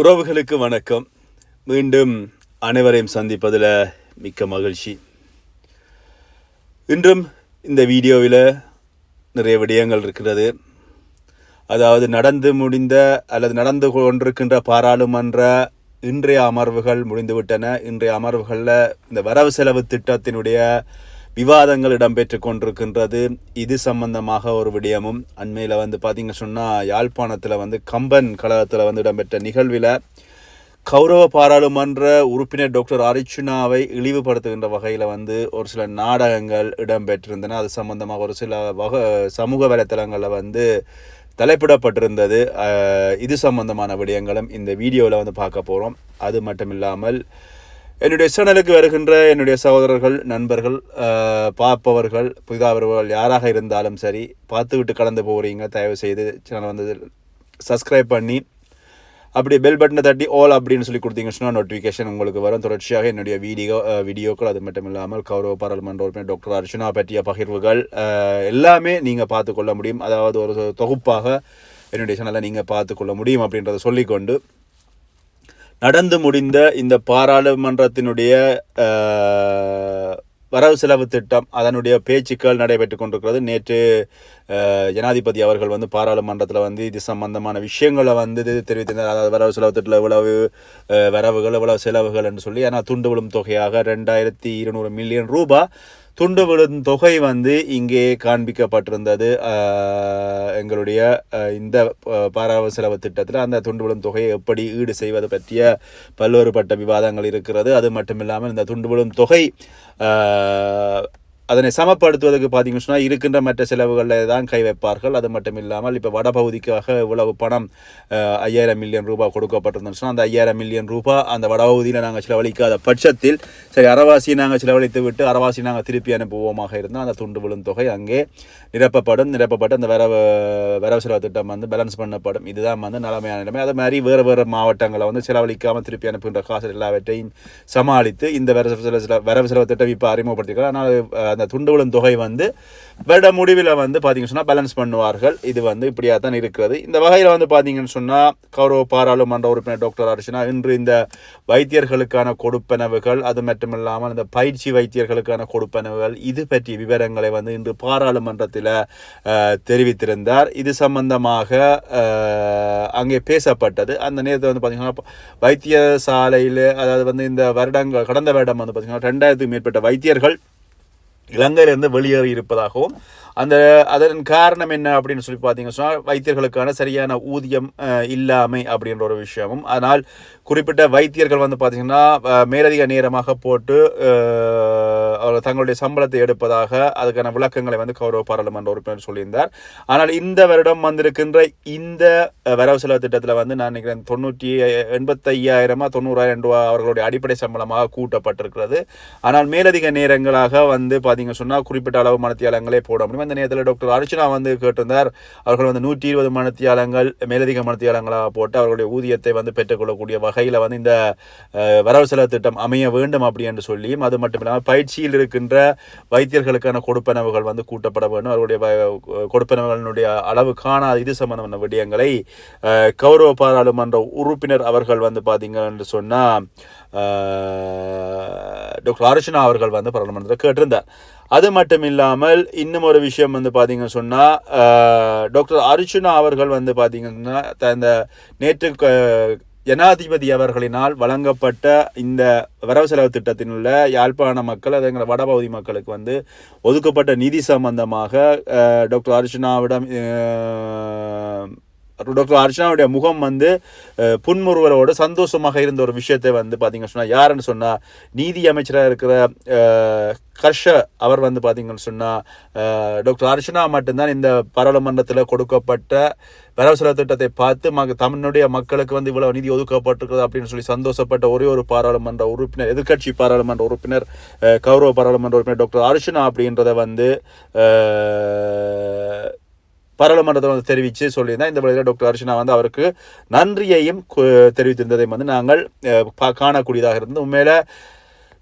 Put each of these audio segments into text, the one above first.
உறவுகளுக்கு வணக்கம். மீண்டும் அனைவரையும் சந்திப்பதில் மிக்க மகிழ்ச்சி. இன்றும் இந்த வீடியோவில் நிறைய விடயங்கள் இருக்கிறது. அதாவது நடந்து முடிந்த அல்லது நடந்து கொண்டிருக்கின்ற பாராளுமன்ற இன்றைய அமர்வுகள் முடிந்துவிட்டன. இன்றைய அமர்வுகளில் இந்த வரவு செலவு திட்டத்தினுடைய விவாதங்கள் இடம்பெற்று கொண்டிருக்கின்றது. இது சம்பந்தமாக ஒரு விடயமும் அண்மையில் வந்து பார்த்திங்க சொன்னால் யாழ்ப்பாணத்தில் வந்து கம்பன் கழகத்தில் வந்து இடம்பெற்ற நிகழ்வில் கௌரவ பாராளுமன்ற உறுப்பினர் டாக்டர் அரிச்சுனாவை இழிவுபடுத்துகின்ற வகையில் வந்து ஒரு சில நாடகங்கள் இடம்பெற்றிருந்தன. அது சம்பந்தமாக ஒரு சில வக சமூக வலைத்தளங்களில் வந்து தலைப்பிடப்பட்டிருந்தது. இது சம்பந்தமான விடயங்களும் இந்த வீடியோவில் வந்து பார்க்க போகிறோம் அது மட்டும் இல்லாமல் என்னுடைய சேனலுக்கு வருகின்ற என்னுடைய சகோதரர்கள் நண்பர்கள் பார்ப்பவர்கள் பார்ப்பவர்கள் வருபவர்கள் யாராக இருந்தாலும் சரி பார்த்துக்கிட்டு கடந்து போகிறீங்க தயவு செய்து சேனல் வந்து சப்ஸ்கிரைப் பண்ணி அப்படி பெல் பட்டனை தட்டி ஆல் அப்படின்னு சொல்லி கொடுத்தீங்கன்னு சொன்னால் நோட்டிஃபிகேஷன் உங்களுக்கு வரும். தொடர்ச்சியாக என்னுடைய வீடியோ வீடியோக்கள் அது மட்டும் இல்லாமல் கௌரவ பாராளுமன்ற உறுப்பினர் டாக்டர் அர்ஜுனா பற்றிய பகிர்வுகள் எல்லாமே நீங்கள் பார்த்துக்கொள்ள முடியும். அதாவது ஒரு தொகுப்பாக என்னுடைய சேனலை நீங்கள் பார்த்துக்கொள்ள முடியும் அப்படின்றத சொல்லிக்கொண்டு நடந்து முடிந்த இந்த பாராளுமன்றத்தினுடைய வரவு செலவு திட்டம் அதனுடைய பேச்சுக்கள் நடைபெற்று கொண்டிருக்கிறது. நேற்று ஜனாதிபதி அவர்கள் வந்து பாராளுமன்றத்தில் வந்து இது சம்பந்தமான விஷயங்களை வந்து இது தெரிவித்திருந்தார். அதாவது வரவு செலவு திட்டத்தில் இவ்வளவு வரவுகள் இவ்வளவு செலவுகள் என்று சொல்லி ஆனால் துண்டு விழும் தொகையாக ரெண்டாயிரத்தி இருநூறு மில்லியன் ரூபாய் துண்டு விழும் தொகை வந்து இங்கே காண்பிக்கப்பட்டிருந்தது. எங்களுடைய இந்த அஹ், பாராவ செலவு திட்டத்தில் அந்த துண்டு விழும் தொகையை எப்படி ஈடு செய்வது பற்றிய பல்வேறுபட்ட விவாதங்கள் இருக்கிறது. அது மட்டும் இல்லாமல் இந்த துண்டு விழும் தொகை அதனை சமப்படுத்துவதற்கு பார்த்தீங்கன்னு சொன்னால் இருக்கின்ற மற்ற செலவுகளில் தான் கை வைப்பார்கள். அது மட்டும் இல்லாமல் இப்போ வடபகுதிக்காக இவ்வளவு பணம் ஐயாயிரம் மில்லியன் ரூபாய் கொடுக்கப்பட்டிருந்தோம்னு சொன்னால் அந்த ஐயாயிரம் மில்லியன் ரூபாய் அந்த வடபகுதியில் நாங்கள் செலவழிக்காத பட்சத்தில் சரி அறவாசி நாங்கள் செலவழித்து விட்டு அறவாசி நாங்கள் திருப்பி அனுப்புவோமாக இருந்தால் அந்த துண்டு விழும் தொகை அங்கே நிரப்பப்படும். நிரப்பப்பட்டு அந்த வரவு வரவு செலவு திட்டம் வந்து பேலன்ஸ் பண்ணப்படும். இதுதான் வந்து நிலைமையான நிலைமை. அதே மாதிரி வேறு வேறு மாவட்டங்களை வந்து செலவழிக்காமல் திருப்பி அனுப்புகின்ற காசு எல்லாவற்றையும் சமாளித்து இந்த வரவு செலவு வரவு செலவு திட்டம் இப்போ அறிமுகப்படுத்திக்கலாம் ஆனால் அந்த துண்டு விழும் தொகை வந்து வருட முடிவில் வந்து பார்த்தீங்கன்னு சொன்னால் பேலன்ஸ் பண்ணுவார்கள். இது வந்து இப்படியாக தான் இருக்கிறது. இந்த வகையில் வந்து பார்த்தீங்கன்னு சொன்னால் கௌரவ பாராளுமன்ற உறுப்பினர் டாக்டர் அர்ச்சனா இன்று இந்த வைத்தியர்களுக்கான கொடுப்பனவுகள் அது மட்டும் இல்லாமல் இந்த பயிற்சி வைத்தியர்களுக்கான கொடுப்பனவுகள் இது பற்றிய விவரங்களை வந்து இன்று பாராளுமன்றத்தில் தெரிவித்திருந்தார். இது சம்பந்தமாக அங்கே பேசப்பட்டது. அந்த நேரத்தில் வந்து பார்த்தீங்கன்னா வைத்தியசாலையில் அதாவது வந்து இந்த வருடங்கள் கடந்த வருடம் வந்து பார்த்தீங்கன்னா ரெண்டாயிரத்துக்கு மேற்பட்ட வைத்தியர்கள் இலங்கையிலிருந்து வெளியேறி இருப்பதாகவும் அந்த அதன் காரணம் என்ன அப்படின்னு சொல்லி பார்த்தீங்கன்னு சொன்னால் வைத்தியர்களுக்கான சரியான ஊதியம் இல்லாமை அப்படின்ற ஒரு விஷயமும். அதனால் குறிப்பிட்ட வைத்தியர்கள் வந்து பார்த்தீங்கன்னா மேலதிக நேரமாக போட்டு அவர் தங்களுடைய சம்பளத்தை எடுப்பதாக அதுக்கான விளக்கங்களை வந்து கௌரவ பாராளுமன்ற உறுப்பினர் சொல்லியிருந்தார். ஆனால் இந்த வருடம் வந்திருக்கின்ற இந்த வரவு செலவு திட்டத்தில் வந்து நான் நினைக்கிறேன் தொண்ணூற்றி எண்பத்தையாயிரமா தொண்ணூறாயிரம் ரூபா அவர்களுடைய அடிப்படை சம்பளமாக கூட்டப்பட்டிருக்கிறது. ஆனால் மேலதிக நேரங்களாக வந்து பார்த்தீங்க சொன்னால் குறிப்பிட்ட அளவு மனத்தியாளங்களே போட முடியும். அந்த நேரத்தில் டாக்டர் அர்ச்சனா வந்து கேட்டிருந்தார். அவர்கள் வந்து நூற்றி இருபது மனத்தியாலங்கள் மேலதிக மனத்தியாலங்களாக போட்டு அவர்களுடைய ஊதியத்தை வந்து பெற்றுக்கொள்ளக்கூடிய வகையில் வந்து இந்த வரவு செலவு திட்டம் அமைய வேண்டும் அப்படி என்று சொல்லியும் அது மட்டும் இல்லாமல் பயிற்சியில் இருக்கின்ற வைத்தியர்களுக்கான கொடுப்பனவுகள் வந்து கூட்டப்பட வேண்டும். அவருடைய கொடுப்பனவுகளினுடைய அளவு காணாத இது சம்பந்தமான விடயங்களை கௌரவ பாராளுமன்ற உறுப்பினர் அவர்கள் வந்து பார்த்தீங்க என்று சொன்னால் டாக்டர் அர்ச்சனா அவர்கள் வந்து பாராளுமன்றத்தில் கேட்டிருந்தார். அது மட்டும் இல்லாமல் இன்னும் ஒரு விஷயம் வந்து பார்த்தீங்கன்னு சொன்னால் டாக்டர் அர்ஜுனா அவர்கள் வந்து பார்த்தீங்கன்னா த- இந்த நேற்று க- ஜனாதிபதி அவர்களினால் வழங்கப்பட்ட இந்த வரவு செலவு திட்டத்தில் உள்ள யாழ்ப்பாண மக்கள் அதுங்கிற வடபகுதி மக்களுக்கு வந்து ஒதுக்கப்பட்ட நிதி சம்பந்தமாக டாக்டர் அர்ஜுனாவிடம் டாக்டர் அர்ச்சனாவுடைய முகம் வந்து அஹ், சந்தோஷமாக இருந்த ஒரு விஷயத்தை வந்து பார்த்தீங்கன்னு சொன்னால் யாருன்னு சொன்னால் நீதி அமைச்சராக இருக்கிற கர்ஷ அவர் வந்து பார்த்தீங்கன்னு சொன்னால் டாக்டர் அர்ச்சனா மட்டும்தான் இந்த பாராளுமன்றத்தில் கொடுக்கப்பட்ட வரவு செலவு திட்டத்தை பார்த்து மக தமிழுடைய மக்களுக்கு வந்து இவ்வளவு நிதி ஒதுக்கப்பட்டிருக்கிறது அப்படின்னு சொல்லி சந்தோஷப்பட்ட ஒரே ஒரு பாராளுமன்ற உறுப்பினர் எதிர்கட்சி பாராளுமன்ற உறுப்பினர் கௌரவ பாராளுமன்ற உறுப்பினர் டாக்டர் அர்ச்சனா அப்படின்றத வந்து பாராளுமன்றத்தில் வந்து தெரிவித்து சொல்லியிருந்தேன். இந்த வழியில் டாக்டர் அர்ச்சனா வந்து அவருக்கு நன்றியையும் தெரிவித்திருந்ததையும் தெரிவித்திருந்ததை வந்து நாங்கள் காணக்கூடியதாக இருந்தது. உண்மையில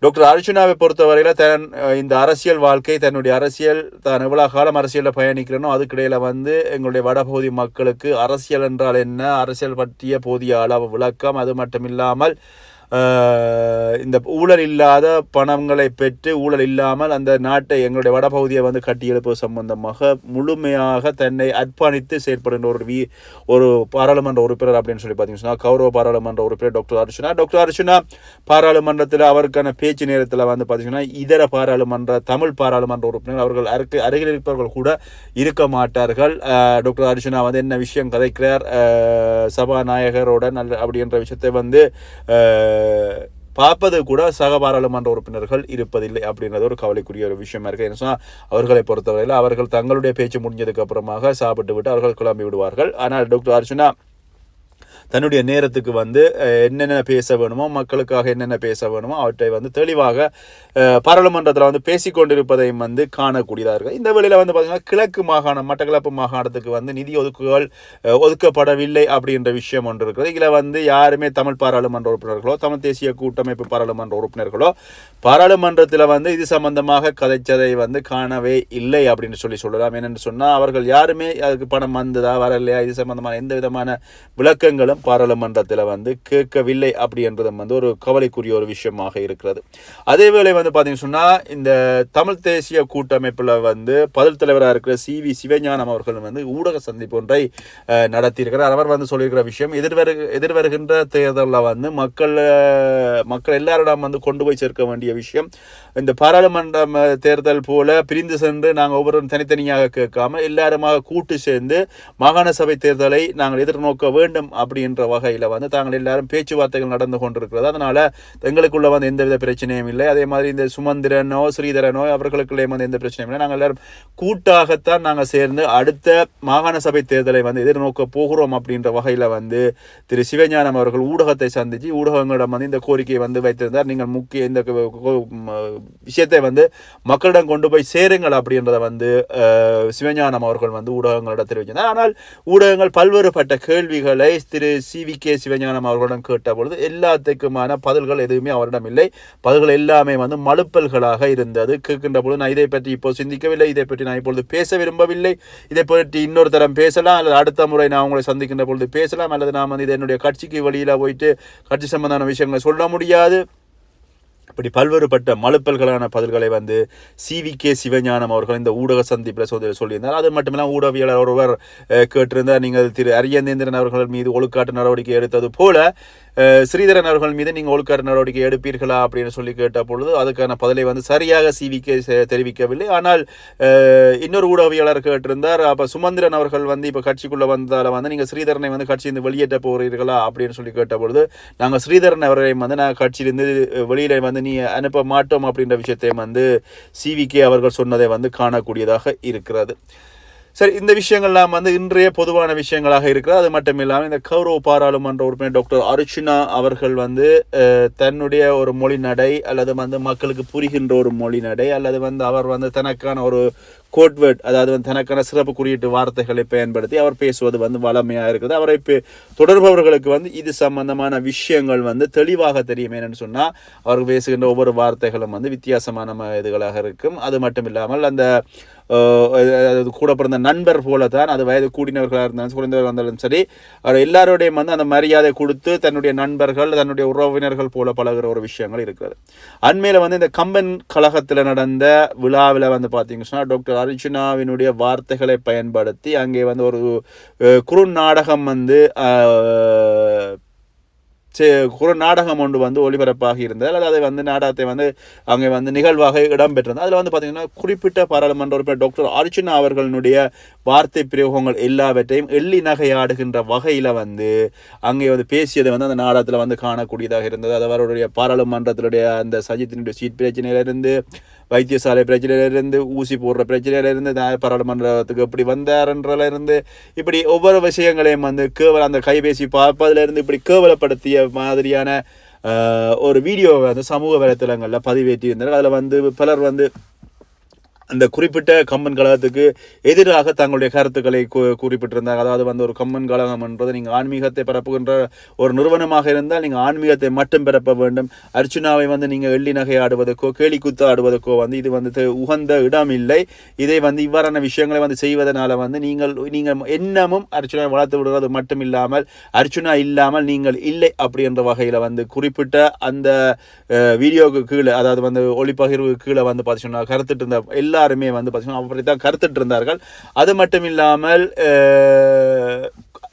டாக்டர் அர்ஜுனாவை பொறுத்தவரையில் தன் இந்த அரசியல் வாழ்க்கை தன்னுடைய அரசியல் தான் எவ்வளோ காலம் அரசியலில் பயணிக்கிறனோ அதுக்கிடையில் வந்து எங்களுடைய வடபகுதி மக்களுக்கு அரசியல் என்றால் என்ன? அரசியல் பற்றிய போதிய அளவு விளக்கம் அது மட்டும் இல்லாமல் இந்த ஊழல் இல்லாத பணங்களை பெற்று ஊழல் இல்லாமல் அந்த நாட்டை எங்களுடைய வடபகுதியை வந்து கட்டியெழுப்பது சம்பந்தமாக முழுமையாக தன்னை அர்ப்பணித்து செயற்படுகின்ற ஒரு வி ஒரு பாராளுமன்ற உறுப்பினர் அப்படின்னு சொல்லி பார்த்தீங்கன்னா கௌரவ பாராளுமன்ற உறுப்பினர் டாக்டர் அர்ச்சுனா டாக்டர் அர்ச்சுனா பாராளுமன்றத்தில் அவருக்கான பேச்சு நேரத்தில் வந்து பார்த்தீங்கன்னா இதர பாராளுமன்ற தமிழ் பாராளுமன்ற உறுப்பினர் அவர்கள் அருக்கு அருகில் இருப்பவர்கள் கூட இருக்க மாட்டார்கள். டாக்டர் அர்ச்சுனா வந்து என்ன விஷயம் கதைக்கிறார்? சபாநாயகரோட நல்ல அப்படின்ற விஷயத்தை வந்து பார்ப்பது கூட சக பாராளுமன்ற உறுப்பினர்கள் இருப்பதில்லை அப்படின்றது ஒரு கவலைக்குரிய ஒரு விஷயமா இருக்கு. என்ன சொன்னால் அவர்களை பொறுத்தவரையில் அவர்கள் தங்களுடைய பேச்சு முடிஞ்சதுக்கு அப்புறமாக சாப்பிட்டு விட்டு அவர்கள் கிளம்பி விடுவார்கள் ஆனால் டாக்டர் அர்ச்சுனா தன்னுடைய நேரத்துக்கு வந்து என்னென்ன பேச வேணுமோ மக்களுக்காக என்னென்ன பேச வேணுமோ அவற்றை வந்து தெளிவாக பாராளுமன்றத்தில் வந்து பேசிக்கொண்டிருப்பதையும் வந்து காணக்கூடியதாக இருக்குது இந்த வேளையில் வந்து பார்த்திங்கன்னா கிழக்கு மாகாணம் மட்டக்களப்பு மாகாணத்துக்கு வந்து நிதி ஒதுக்குகள் ஒதுக்கப்படவில்லை அப்படின்ற விஷயம் ஒன்று இருக்குது. இதில் வந்து யாருமே தமிழ் பாராளுமன்ற உறுப்பினர்களோ தமிழ் தேசிய கூட்டமைப்பு பாராளுமன்ற உறுப்பினர்களோ பாராளுமன்றத்தில் வந்து இது சம்பந்தமாக கதைச்சதை வந்து காணவே இல்லை அப்படின்னு சொல்லி சொல்லலாம். என்னென்னு சொன்னால் அவர்கள் யாருமே அதுக்கு பணம் வந்ததா வரலையா இது சம்பந்தமான எந்த விதமான விளக்கங்களும் பாராளுமன்றத்தில் வந்து கேட்கவில்லை அப்படி என்பது வந்து ஒரு கவலைக்குரிய ஒரு விஷயமாக இருக்கிறது. அதேவேளை வந்து பார்த்தீங்கன்னு சொன்னால் இந்த தமிழ் தேசிய கூட்டமைப்பில் வந்து பதில் தலைவராக இருக்கிற சி வி சிவஞானம் அவர்கள் வந்து ஊடக சந்திப்பு ஒன்றை நடத்தியிருக்கிறார். அவர் வந்து சொல்லியிருக்கிற விஷயம் எதிர்வரு எதிர்வருகின்ற தேர்தலில் வந்து மக்கள் மக்கள் எல்லாரிடம் வந்து கொண்டு போய் சேர்க்க வேண்டிய விஷயம். இந்த பாராளுமன்ற தேர்தல் போல பிரிந்து சென்று நாங்கள் ஒவ்வொருவரும் தனித்தனியாக கேட்காம எல்லாருமாக கூட்டு சேர்ந்து மாகாண சபை தேர்தலை நாங்கள் எதிர்நோக்க வேண்டும் அப்படி அப்படின்ற வகையில் வந்து தாங்கள் எல்லாரும் பேச்சுவார்த்தைகள் நடந்து கொண்டிருக்கிறது. அதனால் எங்களுக்குள்ள வந்து எந்தவித பிரச்சனையும் இல்லை. அதே மாதிரி இந்த சுமந்திரனோ ஸ்ரீதரனோ அவர்களுக்குள்ளே வந்து எந்த பிரச்சனையும் இல்லை. நாங்கள் எல்லாரும் கூட்டாகத்தான் நாங்கள் சேர்ந்து அடுத்த மாகாண சபை தேர்தலை வந்து எதிர்நோக்க போகிறோம் அப்படின்ற வகையில் வந்து திரு சிவஞானம் அவர்கள் ஊடகத்தை சந்தித்து ஊடகங்களிடம் வந்து இந்த கோரிக்கையை வந்து வைத்திருந்தார். நீங்கள் முக்கிய இந்த விஷயத்தை வந்து மக்களிடம் கொண்டு போய் சேருங்கள் அப்படின்றத வந்து சிவஞானம் அவர்கள் வந்து ஊடகங்களிடம் தெரிவிச்சிருந்தார். ஆனால் ஊடகங்கள் பல்வேறுபட்ட கேள்விகளை திரு சி வி கே சிவஞானம் அவர்களிடம் கேட்டபொழுது எல்லாத்துக்குமான பதில்கள் எதுவுமே அவரிடம் இல்லை பதில்கள் எல்லாமே வந்து மழுப்பல்களாக இருந்தது. கேட்கின்ற பொழுது நான் இதை பற்றி இப்போ சிந்திக்கவில்லை இதை பற்றி நான் இப்பொழுது பேச விரும்பவில்லை. இதை பற்றி இன்னொரு தரம் பேசலாம் அல்லது அடுத்த முறை நான் உங்களை சந்திக்கின்ற பொழுது பேசலாம் அல்லது நான் வந்து இது என்னுடைய கட்சிக்கு வெளியில் போயிட்டு கட்சி சம்பந்தமான விஷயங்களை சொல்ல முடியாது. இப்படி பல்வேறுபட்ட மலுப்பல்களான பதில்களை வந்து சி வி கே சிவஞானம் அவர்கள் இந்த ஊடக சந்திப்பில் சொல்லி சொல்லியிருந்தார். அது மட்டுமில்லாமல் ஊடகவியலாளர் ஒருவர் கேட்டிருந்தார். நீங்கள் திரு அரியந்தேந்திரன் அவர்கள் மீது ஒழுக்காட்டு நடவடிக்கை எடுத்தது போல ஸ்ரீதரன் அவர்கள் மீது நீங்கள் ஒழுக்காட்டு நடவடிக்கை எடுப்பீர்களா அப்படின்னு சொல்லி கேட்ட பொழுது அதுக்கான பதிலை வந்து சரியாக சிவிக்க தெரிவிக்கவில்லை. ஆனால் இன்னொரு ஊடகவியலாளர் கேட்டிருந்தார் அப்போ சுமந்திரன் அவர்கள் வந்து இப்போ கட்சிக்குள்ளே வந்ததால் வந்து நீங்கள் ஸ்ரீதரனை வந்து கட்சியிலிருந்து வெளியேற்ற போகிறீர்களா அப்படின்னு சொல்லி கேட்ட பொழுது நாங்கள் ஸ்ரீதரன் அவரை வந்து நான் கட்சியிலிருந்து வெளியில வந்து நீ அனுப்ப மாட்டோம் அப்படின்ற விஷயத்தையும் வந்து சிவிகே அவர்கள் சொன்னதை வந்து காணக்கூடியதாக இருக்கிறது. சரி இந்த விஷயங்கள்லாம் வந்து இன்றைய பொதுவான விஷயங்களாக இருக்கிறது. அது மட்டும் இல்லாமல் இந்த கௌரவ பாராளுமன்ற உறுப்பினர் டாக்டர் அர்ச்சுனா அவர்கள் வந்து தன்னுடைய ஒரு மொழி நடை அல்லது வந்து மக்களுக்கு புரிகின்ற ஒரு மொழி நடை அல்லது வந்து அவர் வந்து தனக்கான ஒரு கோட்வேர்ட் அதாவது வந்து தனக்கான சிறப்பு குறியீட்டு வார்த்தைகளை பயன்படுத்தி அவர் பேசுவது வந்து வளமையாக இருக்குது. அவரை பே- தொடர்பவர்களுக்கு வந்து இது சம்பந்தமான விஷயங்கள் வந்து தெளிவாக தெரியும். என்னன்னு சொன்னால் அவர் பேசுகின்ற ஒவ்வொரு வார்த்தைகளும் வந்து வித்தியாசமான இதுகளாக இருக்கும். அது மட்டும் இல்லாமல் அந்த கூட பிறந்த நண்பர் போல தான் அது வயது கூடினவர்களாக இருந்தாலும் குறைந்தவர்களாக இருந்தாலும் சரி அவர் எல்லாரோடையும் வந்து அந்த மரியாதை கொடுத்து தன்னுடைய நண்பர்கள் தன்னுடைய உறவினர்கள் போல பழகுற ஒரு விஷயங்கள் இருக்கிறது. அண்மையில் வந்து இந்த கம்பன் கழகத்தில் நடந்த விழாவில் வந்து பார்த்தீங்கன்னா டாக்டர் அர்ஜுனாவினுடைய வார்த்தைகளை பயன்படுத்தி அங்கே வந்து ஒரு குறுநாடகம் வந்து ஒரு நாடகம் ஒன்று வந்து ஒளிபரப்பாகி இருந்தது. அல்லது அதை வந்து நாடகத்தை வந்து அங்கே வந்து நிகழ்வாக இடம்பெற்றிருந்தது. அதில் வந்து பார்த்திங்கன்னா குறிப்பிட்ட பாராளுமன்ற உறுப்பினர் டாக்டர் அர்ச்சுனா அவர்களுடைய வார்த்தை பிரயோகங்கள் எல்லாவற்றையும் எள்ளி நகையாடுகின்ற வகையில் வந்து அங்கே வந்து பேசியதை வந்து அந்த நாடகத்தில் வந்து காணக்கூடியதாக இருந்தது. அது அவருடைய பாராளுமன்றத்தினுடைய அந்த சஜித்தினுடைய சீட் பிரச்சனையிலிருந்து வைத்தியசாலை பிரச்சனையிலிருந்து ஊசி போடுற பிரச்சனையிலிருந்து பாராளுமன்றத்துக்கு எப்படி வந்தார்ன்றதுலேருந்து இப்படி ஒவ்வொரு விஷயங்களையும் வந்து கேவல அந்த கைபேசி பார்ப்பதிலிருந்து இப்படி கேவலப்படுத்திய மாதிரியான ஒரு வீடியோவை வந்து சமூக வலைத்தளங்களில் பதிவேற்றி இருந்தார் அதில் வந்து பலர் வந்து அந்த குறிப்பிட்ட கம்பன் கழகத்துக்கு எதிராக தங்களுடைய கருத்துக்களை குறிப்பிட்டிருந்தாங்க. அதாவது வந்து ஒரு கம்பன் கழகம் என்பது நீங்கள் ஆன்மீகத்தை பரப்புகின்ற ஒரு நிறுவனமாக இருந்தால் நீங்கள் ஆன்மீகத்தை மட்டும் பரப்ப வேண்டும். அர்ச்சுனாவை வந்து நீங்கள் வெள்ளி நகை ஆடுவதற்கோ கேலி குத்து ஆடுவதற்கோ வந்து இது வந்து உகந்த இடம் இல்லை. இதை வந்து இவ்வாறான விஷயங்களை வந்து செய்வதனால வந்து நீங்கள் நீங்கள் என்னமும் அர்ச்சுனா வளர்த்து விடுவது மட்டும் இல்லாமல் அர்ச்சுனா இல்லாமல் நீங்கள் இல்லை அப்படி என்ற வகையில் வந்து குறிப்பிட்ட அந்த வீடியோவுக்கு கீழே அதாவது வந்து ஒளிப்பகிர்வு கீழே வந்து பார்த்தீங்கன்னா கருத்துட்டு இருந்த எல்லாருமே வந்து பார்த்தீங்கன்னா அப்படி தான் கருத்துட்டு இருந்தார்கள். அது மட்டும் இல்லாமல்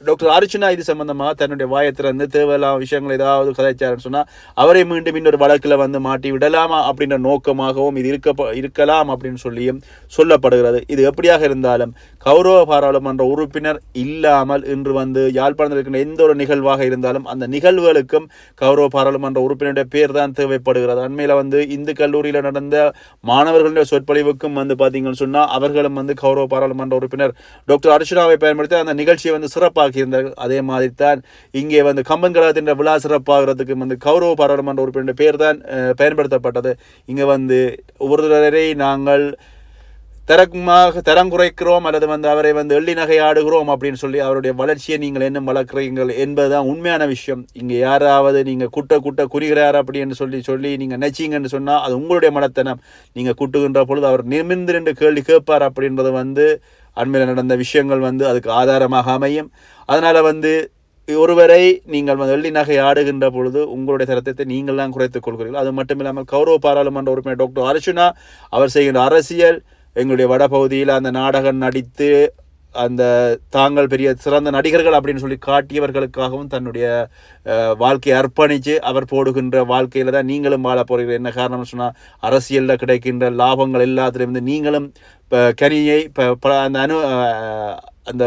டாக்டர் அர்ச்சனா இது சம்பந்தமாக தன்னுடைய வாயத்திலிருந்து திறந்து தேவையில்லாம விஷயங்கள் ஏதாவது கதைச்சாருன்னு சொன்னால் அவரை மீண்டும் இன்னொரு வழக்கில் வந்து மாட்டி விடலாமா அப்படின்ற நோக்கமாகவும் இது இருக்க இருக்கலாம் அப்படின்னு சொல்லியும் சொல்லப்படுகிறது. இது எப்படியாக இருந்தாலும் கௌரவ பாராளுமன்ற உறுப்பினர் இல்லாமல் இன்று வந்து யாழ்ப்பாணத்தில் இருக்கின்ற எந்த ஒரு நிகழ்வாக இருந்தாலும் அந்த நிகழ்வுகளுக்கும் கௌரவ பாராளுமன்ற உறுப்பினருடைய பேர் தான் தேவைப்படுகிறது. அண்மையில் வந்து இந்து கல்லூரியில் நடந்த மாணவர்களுடைய சொற்பொழிவுக்கும் வந்து பார்த்தீங்கன்னு சொன்னால் அவர்களும் வந்து கௌரவ பாராளுமன்ற உறுப்பினர் டாக்டர் அர்ச்சனாவை பயன்படுத்தி அந்த நிகழ்ச்சியை வந்து சிறப்பாக சிறப்பாக்கியிருந்தார்கள் அதே மாதிரி தான் இங்கே வந்து கம்பன் கழகத்தின் விழா சிறப்பாகிறதுக்கு வந்து கௌரவ பாராளுமன்ற உறுப்பினர் பேர் தான் பயன்படுத்தப்பட்டது. இங்கே வந்து ஒவ்வொருவரை நாங்கள் தரமாக தரம் குறைக்கிறோம் அல்லது வந்து அவரை வந்து எள்ளி நகையாடுகிறோம் அப்படின்னு சொல்லி அவருடைய வளர்ச்சியை நீங்கள் என்ன வளர்க்குறீங்கள் என்பதுதான் உண்மையான விஷயம். இங்கே யாராவது நீங்கள் குட்ட குட்ட குறிகிறார் அப்படின்னு சொல்லி சொல்லி நீங்கள் நச்சிங்கன்னு சொன்னால் அது உங்களுடைய மனத்தனம். நீங்கள் குட்டுகின்ற பொழுது அவர் நிமிர்ந்து ரெண்டு கேள்வி கேட்பார் அப்படின்றது வந்து அண்மையில் நடந்த விஷயங்கள் வந்து அதுக்கு ஆதாரமாக அமையும். அதனால் வந்து ஒருவரை நீங்கள் வெள்ளி நகை ஆடுகின்ற பொழுது உங்களுடைய தரத்தை நீங்கள் தான் குறைத்துக் கொள்கிறீர்கள். அது மட்டும் இல்லாமல் கௌரவ பாராளுமன்ற உறுப்பினர் டாக்டர் அர்ச்சுனா அவர் செய்கின்ற அரசியல் எங்களுடைய வடபகுதியில் அந்த நாடகம் நடித்து அந்த தாங்கள் பெரிய சிறந்த நடிகர்கள் அப்படின்னு சொல்லி காட்டியவர்களுக்காகவும் தன்னுடைய வாழ்க்கையை அர்ப்பணித்து அவர் போடுகின்ற வாழ்க்கையில் தான் நீங்களும் வாழ போகிறீர்கள் என்ன காரணம்னு சொன்னால் அரசியலில் கிடைக்கின்ற லாபங்கள் எல்லாத்துலேருந்து நீங்களும் இப்போ கனியை இப்போ அந்த அனு அந்த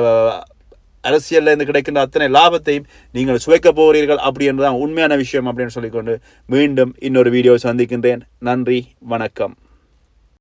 அரசியல்ல இருந்து கிடைக்கின்ற அத்தனை லாபத்தையும் நீங்கள் சுவைக்க போகிறீர்கள் அப்படி என்றுதான் உண்மையான விஷயம் அப்படின்னு சொல்லிக்கொண்டு மீண்டும் இன்னொரு வீடியோ சந்திக்கின்றேன். நன்றி வணக்கம்.